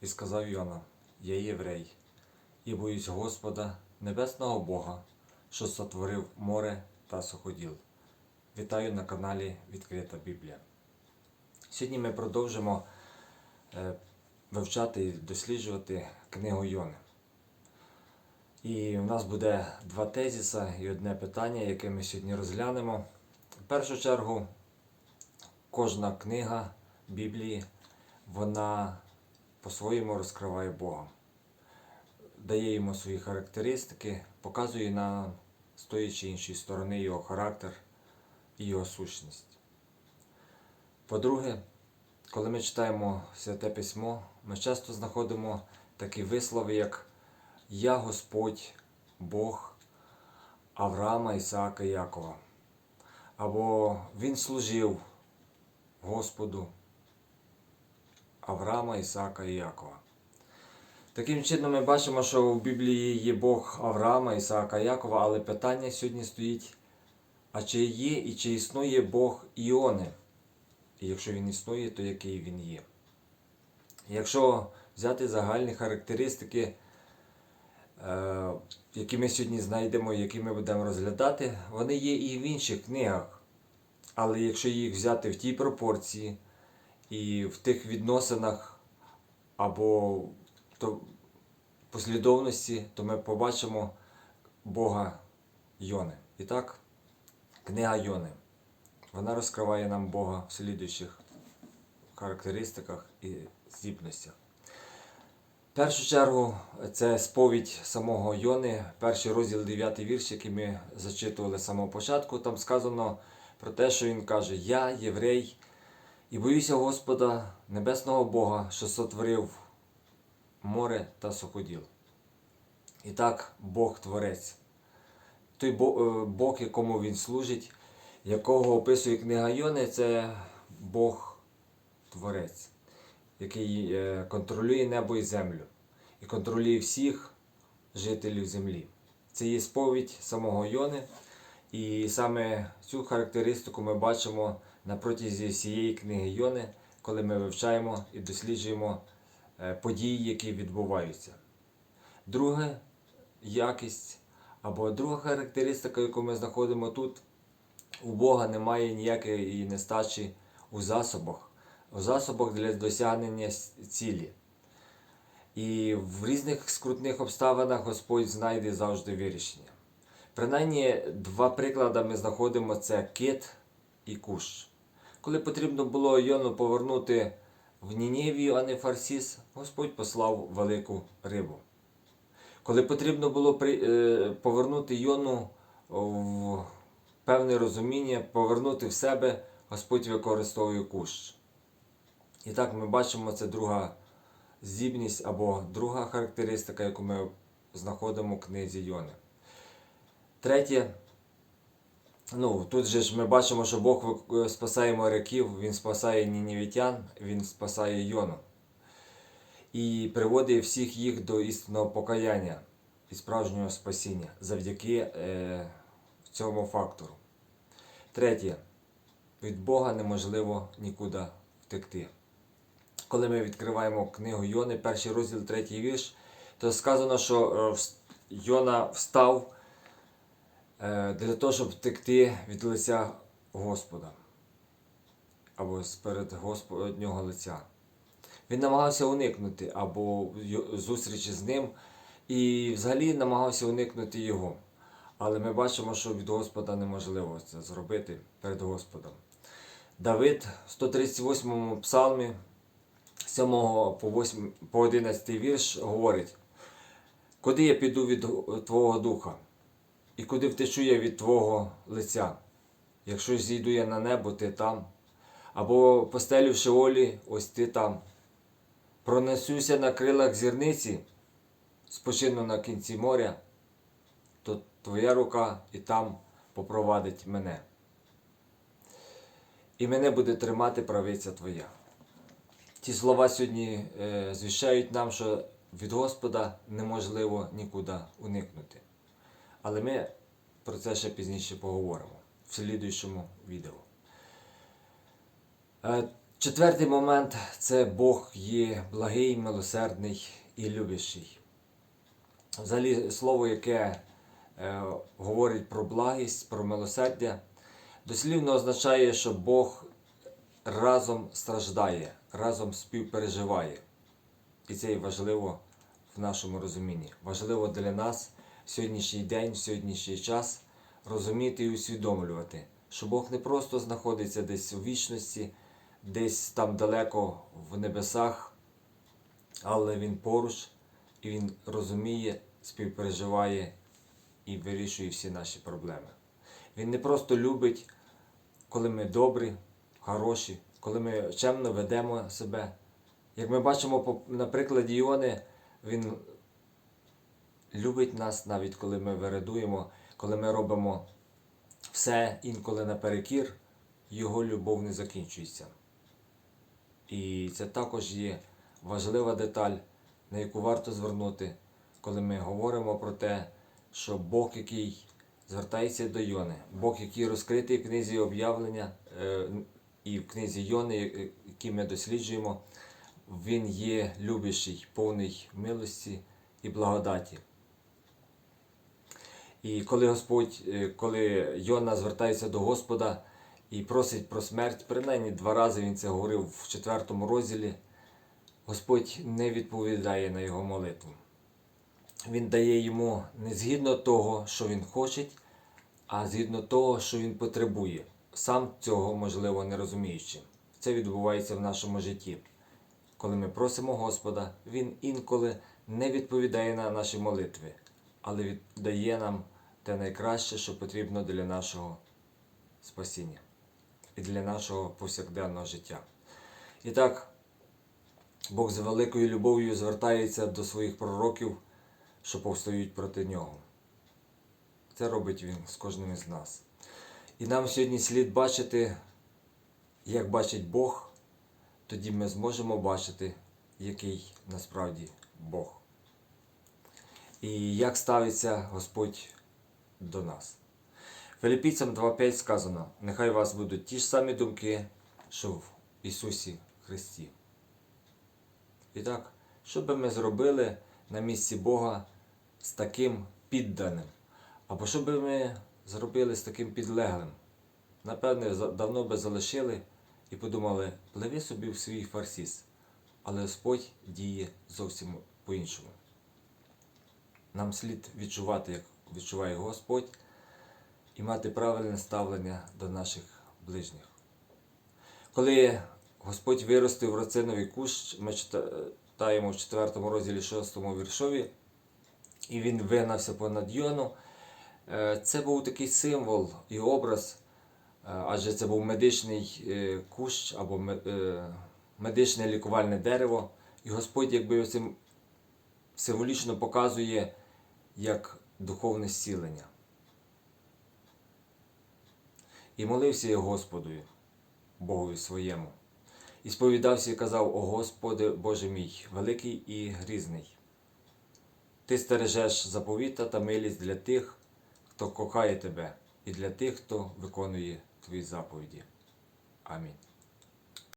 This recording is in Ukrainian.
І сказав Йона, я єврей, і боюсь Господа, небесного Бога, що сотворив море та суходіл. Вітаю на каналі Відкрита Біблія. Сьогодні ми продовжимо е, вивчати і досліджувати книгу Йони. І у нас буде два тезіса і одне питання, яке ми сьогодні розглянемо. В першу чергу, кожна книга Біблії, вона по-своєму розкриває Бога, дає йому свої характеристики, показує нам з тої чи іншої сторони його характер і його сущність. По-друге, коли ми читаємо Святе Письмо, ми часто знаходимо такі вислови, як Я Господь, Бог Авраама, Ісаака Якова. Або Він служив Господу Авраама, Ісаака і Якова. Таким чином ми бачимо, що в Біблії є Бог Авраама, Ісаака і Якова, але питання сьогодні стоїть: а чи є і чи існує Бог Іони? І якщо він існує, то який він є? Якщо взяти загальні характеристики, е, які ми сьогодні знайдемо, які ми будемо розглядати, вони є і в інших книгах. Але якщо їх взяти в тій пропорції і в тих відносинах або то послідовності, то ми побачимо Бога Йони. І так, книга Йони. Вона розкриває нам Бога в слідуючих характеристиках і здібностях. В першу чергу це сповідь самого Йони, перший розділ 9 вірш, який ми зачитували з самого початку. Там сказано про те, що він каже: Я єврей і боюся Господа, небесного Бога, що сотворив море та суходіл. І так, Бог Творець. Той е, Бог, якому він служить, якого описує книга Йони, це Бог Творець, який е, контролює небо і землю і контролює всіх жителів землі. Це є сповідь самого Йони, і саме цю характеристику ми бачимо на протязі всієї книги Йони, коли ми вивчаємо і досліджуємо е, події, які відбуваються. Друге якість або друга характеристика, яку ми знаходимо тут, у Бога немає ніякої нестачі у засобах, у засобах для досягнення цілі. І в різних скрутних обставинах Господь знайде завжди вирішення. Принаймні, два приклади ми знаходимо це кит і куш. Коли потрібно було Йону повернути в Ніневію, а не Фарсіс, Господь послав велику рибу. Коли потрібно було е, повернути Йону в певне розуміння, повернути в себе, Господь використовує кущ. І так ми бачимо, це друга здібність або друга характеристика, яку ми знаходимо в книзі Йони. Третє, ну, тут же ж ми бачимо, що Бог спасає моряків, Він спасає нінівітян, Він спасає Йону. І приводить всіх їх до істинного покаяння і справжнього спасіння завдяки е, цьому фактору. Третє. Від Бога неможливо нікуди втекти. Коли ми відкриваємо книгу Йони, перший розділ, третій вірш, то сказано, що е, Йона встав е, для того, щоб втекти від лиця Господа або перед Господнього лиця. Він намагався уникнути або зустрічі з ним і взагалі намагався уникнути його. Але ми бачимо, що від Господа неможливо це зробити перед Господом. Давид в 138 псалмі 7 по 8, по 11 вірш говорить: Куди я піду від Твого духа, і куди втечу я від Твого лиця? Якщо зійду я на небо, ти там, або постелю в Шеолі, ось ти там. Пронесуся на крилах зірниці, спочину на кінці моря, то твоя рука і там попровадить мене. І мене буде тримати правиця твоя. Ці слова сьогодні е, звіщають нам, що від Господа неможливо нікуди уникнути. Але ми про це ще пізніше поговоримо в слідуючому відео. Е, Четвертий момент це Бог є благий, милосердний і любящий. Взагалі, слово, яке е, говорить про благість, про милосердя, дослівно означає, що Бог разом страждає, разом співпереживає. І це є важливо в нашому розумінні. Важливо для нас сьогоднішній день, сьогоднішній час розуміти і усвідомлювати, що Бог не просто знаходиться десь у вічності, десь там далеко в небесах, але Він поруч і Він розуміє, співпереживає і вирішує всі наші проблеми. Він не просто любить, коли ми добрі, хороші, коли ми чемно ведемо себе. Як ми бачимо на прикладі Іони, він любить нас навіть коли ми вередуємо, коли ми робимо все інколи наперекір, його любов не закінчується. І це також є важлива деталь, на яку варто звернути, коли ми говоримо про те, що Бог, який звертається до Йони, Бог, який розкритий в книзі об'явлення е, і в книзі Йони, е, які ми досліджуємо, він є любящий, повний милості і благодаті. І коли Господь, е, коли Йона звертається до Господа і просить про смерть, принаймні два рази він це говорив в четвертому розділі, Господь не відповідає на його молитву. Він дає йому не згідно того, що він хоче, а згідно того, що він потребує, сам цього можливо не розуміючи. Це відбувається в нашому житті. Коли ми просимо Господа, Він інколи не відповідає на наші молитви, але віддає нам те найкраще, що потрібно для нашого спасіння і для нашого повсякденного життя. І так, Бог з великою любов'ю звертається до своїх пророків, що повстають проти нього. Це робить він з кожним із нас. І нам сьогодні слід бачити, як бачить Бог, тоді ми зможемо бачити, який насправді Бог. І як ставиться Господь до нас. Филиппійцям 2.5 сказано: нехай у вас будуть ті ж самі думки, що в Ісусі Христі. І так, що би ми зробили на місці Бога з таким підданим? Або що би ми зробили з таким підлеглим? Напевне, давно би залишили і подумали, пливи собі в свій фарсіс. Але Господь діє зовсім по-іншому. Нам слід відчувати, як відчуває Господь, і мати правильне ставлення до наших ближніх. Коли Господь виростив роциновий кущ, ми читаємо в 4 розділі 6 віршові, і він вигнався понад Йону. Е, Це був такий символ і образ, е, адже це був медичний е, кущ або медичне лікувальне дерево. І Господь якби цим символічно показує як духовне зцілення. І молився я Господу, Богові своєму, і сповідався і казав: О Господи, Боже мій, великий і грізний. Ти стережеш заповіта та милість для тих, хто кохає тебе, і для тих, хто виконує твої заповіді. Амінь.